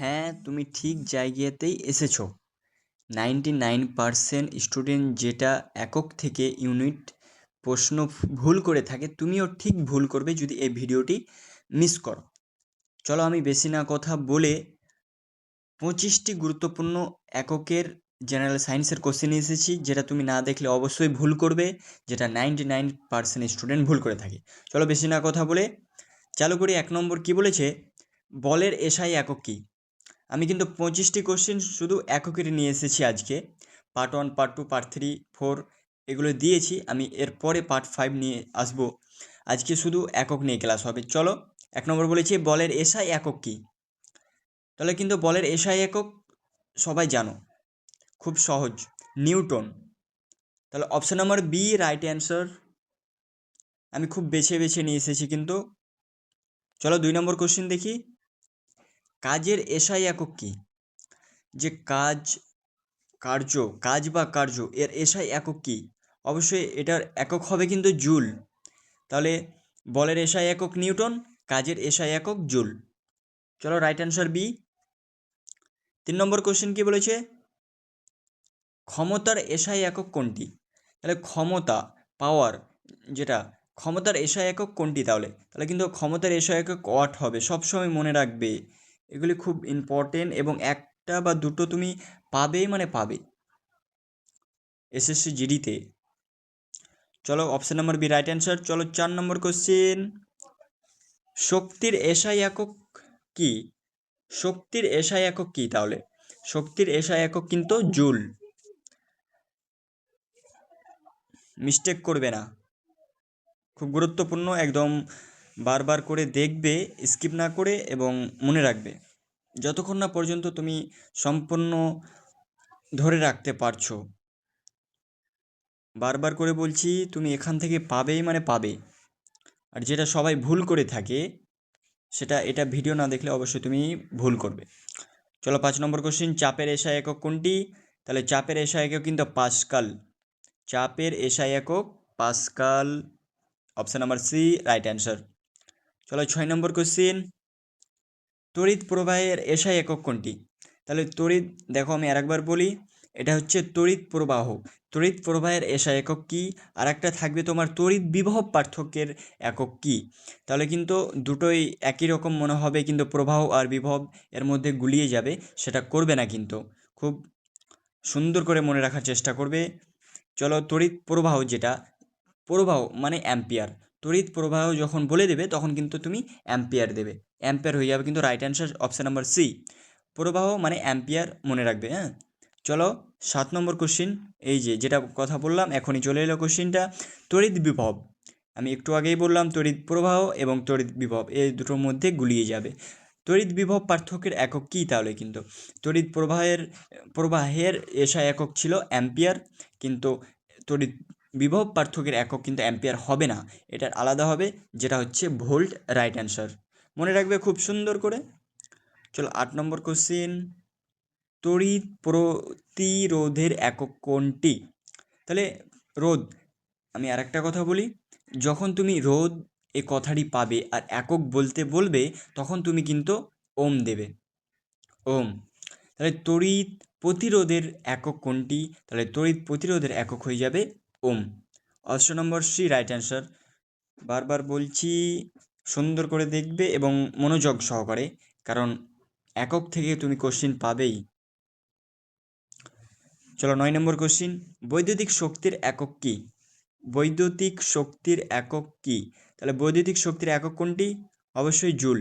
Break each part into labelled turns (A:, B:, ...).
A: হ্যাঁ তুমি ঠিক জায়গাতেই এসেছ। নাইনটি নাইন পারসেন্ট স্টুডেন্ট যেটা একক থেকে ইউনিট প্রশ্ন ভুল করে থাকে, তুমিও ঠিক ভুল করবে যদি এই ভিডিওটি মিস করো। চলো আমি বেশি না কথা বলে পঁচিশটি গুরুত্বপূর্ণ এককের জেনারেল সায়েন্সের কোশ্চেন এসেছি, যেটা তুমি না দেখলে অবশ্যই ভুল করবে, যেটা নাইনটি নাইন পার্সেন্ট স্টুডেন্ট ভুল করে থাকে। চলো বেশি না কথা বলে, চালু করি এক নম্বর কি বলেছে? বলের এসআই একক কী? আমি কিন্তু পঁচিশটি কোশ্চেন শুধু এককের নিয়ে এসেছি আজকে। Part one part two part three four এগুলো দিয়েছি। আমি এরপরে পার্ট ফাইভ নিয়ে আসব। আজকে শুধু একক নিয়ে ক্লাস হবে। চলো, এক নম্বর বলেছি, বলের এসআই একক কী? তাহলে কিন্তু বলের এসআই একক সবাই জানো। খুব সহজ। নিউটন। তাহলে option number B right answer আমি খুব বেছে বেছে নিয়ে এসেছি কিন্তু। চলো দুই নম্বর কোশ্চেন দেখি। কাজের এসআই একক কী? যে কাজ, কার্য, কাজ বা কার্য, এর এসআই একক কী? অবশ্যই এটার একক হবে কিন্তু জুল। তাহলে বলের এসআই একক নিউটন, কাজের এসআই একক জুল। চলো রাইট অ্যান্সার বি তিন নম্বর কোশ্চেন কি বলেছে? ক্ষমতার এসআই একক কোনটি? তাহলে ক্ষমতা পাওয়ার যেটা, ক্ষমতার এসআই একক কোনটি তাহলে? তাহলে কিন্তু ক্ষমতার এসআই একক ওয়াট হবে? সবসময় মনে রাখবে। এগুলি খুব ইম্পর্টেন্ট এবং একটা বা দুটো তুমি পাবেই মানে পাবে। এসএসসি জিডিতে চলো option number B right answer চলো চার নম্বর কোশ্চেন শক্তির এসআই একক কি? শক্তির এসআই একক কি তাহলে? শক্তির এসআই একক কিন্তু জুল। মিস্টেক করবে না। খুব গুরুত্বপূর্ণ, একদম বারবার করে দেখবে স্কিপ না করে এবং মনে রাখবে। যতক্ষণ না পর্যন্ত তুমি সম্পূর্ণ ধরে রাখতে পারছ। বারবার করে বলছি, তুমি এখান থেকে পাবেই মানে পাবে। আর যেটা সবাই ভুল করে থাকে, সেটা, এটা ভিডিও না দেখলে অবশ্যই তুমি ভুল করবে। চলো পাঁচ নম্বর কোশ্চিন চাপের এসা একক কোনটি? তাহলে চাপের এসা একক কিন্তু পাসকাল। চাপের এসআই একক pascal option number C right answer চলো ছয় নম্বর কোশ্চিন তড়িৎ প্রবাহের এসআই একক কোনটি? তাহলে তড়িৎ, দেখো আমি আরেকবার বলি, এটা হচ্ছে তড়িৎ প্রবাহ। তড়িৎ প্রবাহের এসআই একক কী? আর একটা থাকবে তোমার তড়িৎ বিভব পার্থক্যের একক কী? তাহলে কিন্তু দুটোই একই রকম মনে হবে, কিন্তু প্রবাহ আর বিভব এর মধ্যে গুলিয়ে যাবে, সেটা করবে না কিন্তু। খুব সুন্দর করে মনে রাখার চেষ্টা করবে। চলো তড়িৎ প্রবাহ যেটা, প্রবাহ মানে অ্যাম্পিয়ার। তড়িৎ প্রবাহ যখন বলে দেবে, তখন কিন্তু তুমি অ্যাম্পিয়ার দেবে। অ্যাম্পিয়ার হয়ে যাবে কিন্তু right answer option number C প্রবাহ মানে অ্যাম্পিয়ার মনে রাখবে হ্যাঁ? চলো সাত নম্বর কোশ্চিন এই যে যেটা কথা বললাম, এখনই চলে এলো কোশ্চিনটা তড়িৎ বিভব, আমি একটু আগেই বললাম তড়িৎ প্রবাহ এবং তড়িৎ বিভব, এই দুটোর মধ্যে গুলিয়ে যাবে। তড়িৎ বিভব পার্থক্যের একক কী তাহলে কিন্তু? তড়িৎ প্রবাহের প্রবাহের এসা একক ছিল অ্যাম্পিয়ার কিন্তু তড়িৎ বিভব পার্থক্যের একক কিন্তু অ্যাম্পিয়ার হবে না। এটার আলাদা হবে, যেটা হচ্ছে ভোল্ট রাইট অ্যান্সার। মনে রাখবে খুব সুন্দর করে। চলো আট নম্বর কোশ্চিন তড়িৎ প্রতিরোধের একক কোনটি? তাহলে রোদ আমি আর একটা কথা বলি। যখন তুমি রোদ এ কথাটি পাবে আর একক বলতে বলবে, তখন তুমি কিন্তু ওম দেবে। ওম। তাহলে তড়িৎ প্রতিরোধের একক কোনটি? তাহলে তড়িৎ প্রতিরোধের একক হয়ে যাবে ohm. Option number C right answer বারবার বলছি, সুন্দর করে দেখবে এবং মনোযোগ সহকারে, কারণ একক থেকে তুমি কোশ্চিন পাবেই। চলো নয় নম্বর কোশ্চিন বৈদ্যুতিক শক্তির একক কী? বৈদ্যুতিক শক্তির একক কী? তাহলে বৈদ্যুতিক শক্তির একক কোনটি? অবশ্যই জুল।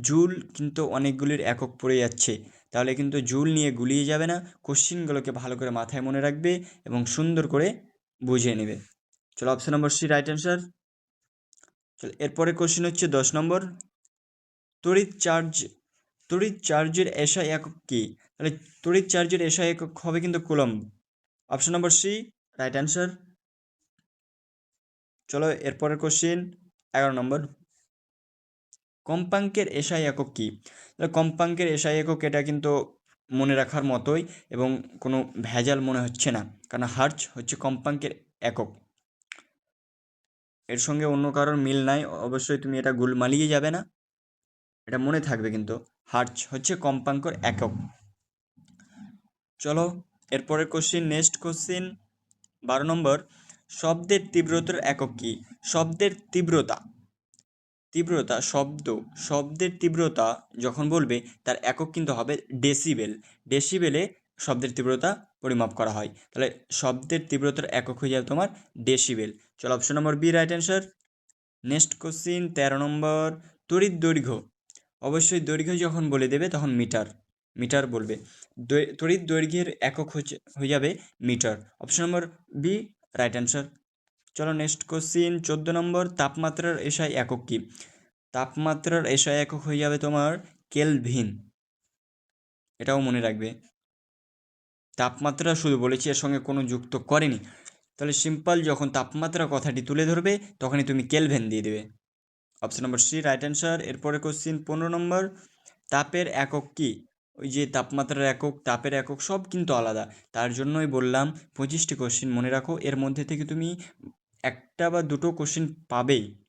A: জুল কিন্তু অনেকগুলির একক পড়ে যাচ্ছে। তাহলে কিন্তু জুল নিয়ে গুলিয়ে যাবে না। কোশ্চিনগুলোকে ভালো করে মাথায় মনে রাখবে এবং সুন্দর করে বুঝিয়ে নেবে। চলো option number C right answer চলো, এরপরে কোশ্চিন হচ্ছে দশ নম্বর। তড়িৎ চার্জ, তড়িৎ চার্জের এসা একক কী? তাহলে তড়িৎ চার্জের এসা একক হবে কিন্তু coulomb. Option number C right answer চলো, এরপরের কোশ্চিন এগারো নম্বর। কম্পাঙ্কের এসআই একক কী? তাহলে কম্পাঙ্কের এসআই একক এটা কিন্তু মনে রাখার মতোই এবং কোনো ভেজাল মনে হচ্ছে না। কারণ হার্চ হচ্ছে কম্পাঙ্কের একক। এর সঙ্গে অন্য কারোর মিল নাই, অবশ্যই তুমি এটা গুল মালিয়ে যাবে না। এটা মনে থাকবে কিন্তু, হার্জ হচ্ছে কম্পাঙ্কর একক। চলো, এরপরের কোশ্চিন নেক্সট কোশ্চিন বারো নম্বর, শব্দের তীব্রতার একক কী? শব্দের তীব্রতা। তীব্রতা, শব্দ, শব্দের তীব্রতা যখন বলবে, তার একক কিন্তু হবে ডেসিবেল ডেসিবেলে শব্দের তীব্রতা পরিমাপ করা হয়। তাহলে শব্দের তীব্রতার একক হয়ে যাবে তোমার ডেসিবেল চলো option number B right answer next question তেরো নম্বর। তড়িৎ দৈর্ঘ্য। অবশ্যই দৈর্ঘ্য যখন বলে দেবে, তখন মিটার মিটার বলবে। তড়িৎ দৈর্ঘ্যের একক হয়ে যাবে metre. Option number B right answer চলো নেক্সট কোশ্চিন চোদ্দ নম্বর, তাপমাত্রার এসআই একক কী? তাপমাত্রার এসআই একক হয়ে যাবে তোমার কেলভিন। এটাও মনে রাখবে। তাপমাত্রা শুধু বলেছি, এর সঙ্গে কোনো যুক্ত করেনি। তাহলে সিম্পল যখন তাপমাত্রা কথাটি তুলে ধরবে, তখনই তুমি কেলভেন দিয়ে দেবে। Option number C right answer এরপরে কোশ্চিন পনেরো নম্বর, তাপের একক কী? ওই যে তাপমাত্রার একক, তাপের একক সব কিন্তু আলাদা। তার জন্যই বললাম, পঁচিশটি কোশ্চিন মনে রাখো। এর মধ্যে থেকে তুমি একটা বা দুটো কোশ্চিন পাবেই।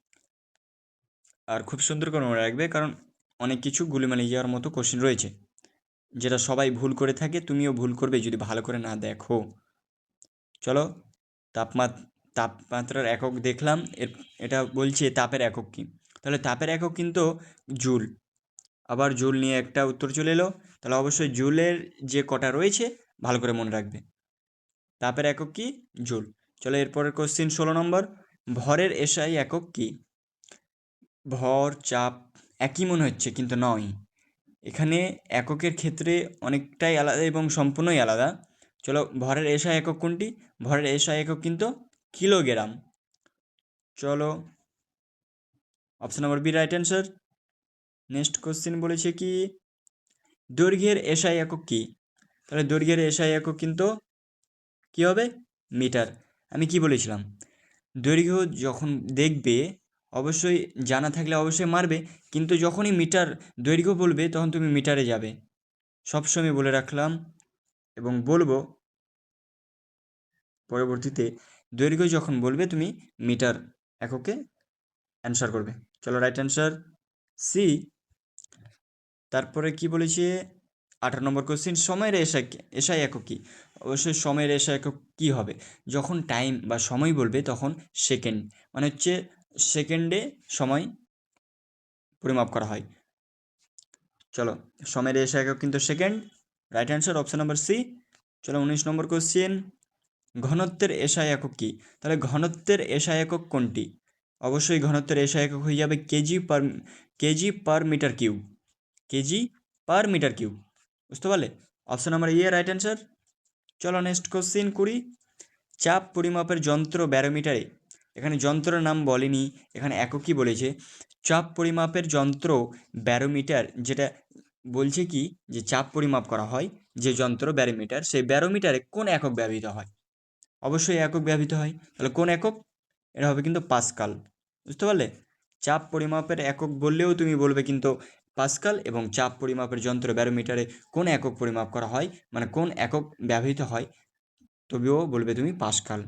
A: আর খুব সুন্দর করে মনে রাখবে, কারণ অনেক কিছু গুলিমালি যাওয়ার মতো কোশ্চিন রয়েছে, যেটা সবাই ভুল করে থাকে, তুমিও ভুল করবে যদি ভালো করে না দেখো। চলো, তাপমাত, তাপমাত্রার একক দেখলাম, এর, এটা বলছে তাপের একক কী? তাহলে তাপের একক কিন্তু জুল। আবার জুল নিয়ে একটা উত্তর চলে এলো, তাহলে অবশ্যই জুলের যে কটা রয়েছে, ভালো করে মনে রাখবে। তাপের একক কি? জুল। চলো এরপরের কোশ্চিন ষোলো নম্বর, ভরের এসআই একক কি? ভর, চাপ, একই মনে হচ্ছে কিন্তু নয়। এখানে এককের ক্ষেত্রে অনেকটাই আলাদা এবং সম্পূর্ণই আলাদা। চলো ভরের এসআই একক কোনটি? ভরের এসআই একক কিন্তু কিলোগ্রাম। চলো option number B right answer next question বলেছে কি, দৈর্ঘ্যের এসআই একক কি? তাহলে দৈর্ঘ্যের এসআই একক কিন্তু কী হবে? মিটার। আমি কি বলেছিলাম? দৈর্ঘ্য যখন দেখবে, অবশ্যই জানা থাকলে অবশ্যই মারবে, কিন্তু যখনই মিটার দৈর্ঘ্য বলবে, তখন তুমি মিটারে যাবে। সবসময় বলে রাখলাম এবং বলব, পরবর্তীতে দৈর্ঘ্য যখন বলবে, তুমি মিটার এককে অ্যান্সার করবে। চলো রাইট অ্যান্সার সি তারপরে কি বলেছে? আঠারো নম্বর কোশ্চিন সময়ের এসআই এসআই একক কী? অবশ্যই সময়ের এসআই একক কী হবে? যখন টাইম বা সময় বলবে, তখন সেকেন্ড মানে হচ্ছে সেকেন্ডে সময় পরিমাপ করা হয়। চলো, সময়ের এসআই একক কিন্তু second right answer option number C চলো উনিশ নম্বর কোশ্চেন ঘনত্বের এসআই একক কী? তাহলে ঘনত্বের এসআই একক কোনটি? অবশ্যই ঘনত্বের এসআই একক হয়ে যাবে KG per KG per metre cube, KG per metre cube. বুঝতে পারলে? অপশন নাম্বার ইয়ে রাইট অ্যান্সার চলো নেক্সট কোশ্চিন করি। চাপ পরিমাপের যন্ত্র ব্যারোমিটারে এখানে যন্ত্রের নাম বলেনি, এখানে এককই বলেছে। চাপ পরিমাপের যন্ত্র ব্যারোমিটার যেটা বলছে কি, যে চাপ পরিমাপ করা হয়, যে যন্ত্র ব্যারোমিটার সেই ব্যারোমিটারে কোন একক ব্যবহৃত হয়? অবশ্যই একক ব্যবহৃত হয়। তাহলে কোন একক? এটা হবে কিন্তু পাস্কাল বুঝতে পারলে? চাপ পরিমাপের একক বললেও তুমি বলবে কিন্তু পাস্কাল এবং চাপ পরিমাপের যন্ত্র ব্যারোমিটারে কোন একক পরিমাপ করা হয়? মানে কোন একক ব্যবহৃত হয়? তবেও বলবে তুমি পাস্কাল।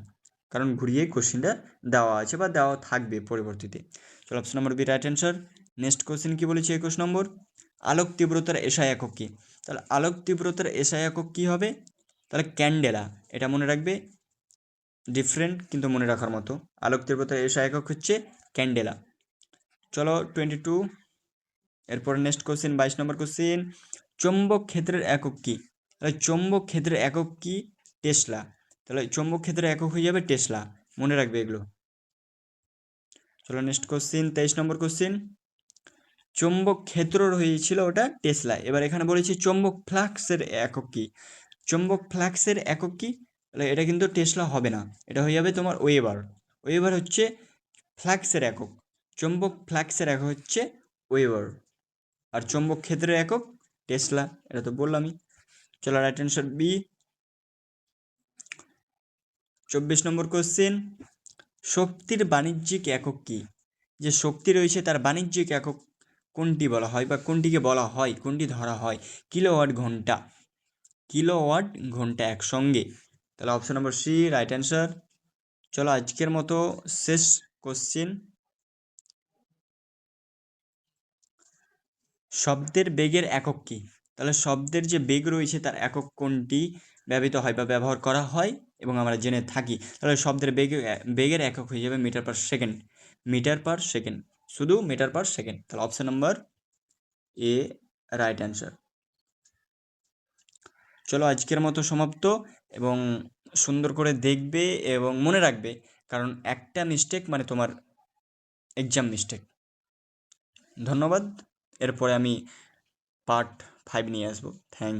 A: কারণ ঘুরিয়ে কোশ্চিনটা দেওয়া আছে বা দেওয়া থাকবে পরবর্তীতে। চলো option number B right answer next question কী বলেছে একুশ নম্বর? আলোক তীব্রতার এসআই একক কী? তাহলে আলোক তীব্রতার এসআই একক কী হবে? তাহলে ক্যান্ডেলা। এটা মনে রাখবে? ডিফারেন্ট কিন্তু মনে রাখার মতো। আলোক তীব্রতার এসআই একক হচ্ছে ক্যান্ডেলা। চলো টোয়েন্টি টু এরপর নেক্সট কোশ্চেন বাইশ নম্বর কোশ্চেন চৌম্বক ক্ষেত্রের একক কী? তাহলে চৌম্বক ক্ষেত্রের একক কী? টেসলা। তাহলে চৌম্বক ক্ষেত্রের একক হয়ে যাবে টেসলা। মনে রাখবে এগুলো। চলো নেক্সট কোশ্চেন তেইশ নম্বর কোশ্চেন চৌম্বক ক্ষেত্র রয়েছিল ওটা টেসলা। এবার এখানে বলেছি চৌম্বক ফ্লাক্সের একক কী? চৌম্বক ফ্লাক্সের একক কী? তাহলে এটা কিন্তু টেসলা হবে না। এটা হয়ে যাবে তোমার ওয়েবার। ওয়েবার হচ্ছে ফ্লাক্সের একক। চৌম্বক ফ্লাক্সের একক হচ্ছে ওয়েবার। আর চৌম্বক ক্ষেত্রের একক, টেসলা, এটা তো বললামই। চলো রাইট অ্যান্সার বি চব্বিশ নম্বর কোশ্চেন শক্তির বাণিজ্যিক একক কী? যে শক্তি রয়েছে তার বাণিজ্যিক একক কোনটি বলা হয় বা কোনটিকে বলা হয়, কোনটি ধরা হয়? কিলোওয়াট ঘণ্টা। কিলোওয়াট ঘণ্টা একসঙ্গে। তাহলে option number C right answer চলো আজকের মতো শেষ কোশ্চেন শব্দের বেগের একক কী? তাহলে শব্দের যে বেগ রয়েছে তার একক কোনটি ব্যবহৃত হয় বা ব্যবহার করা হয় এবং আমরা জেনে থাকি। তাহলে শব্দের বেগ, বেগের একক হয়ে যাবে metre per second. Metre per second. শুধু মিটার পার সেকেন্ড। তাহলে option number A, right answer. চলো আজকের মতো সমাপ্ত এবং সুন্দর করে দেখবে এবং মনে রাখবে, কারণ একটা মিস্টেক মানে তোমার এক্সাম মিস্টেক ধন্যবাদ। এরপরে আমি পার্ট ফাইভ নিয়ে আসব। থ্যাংক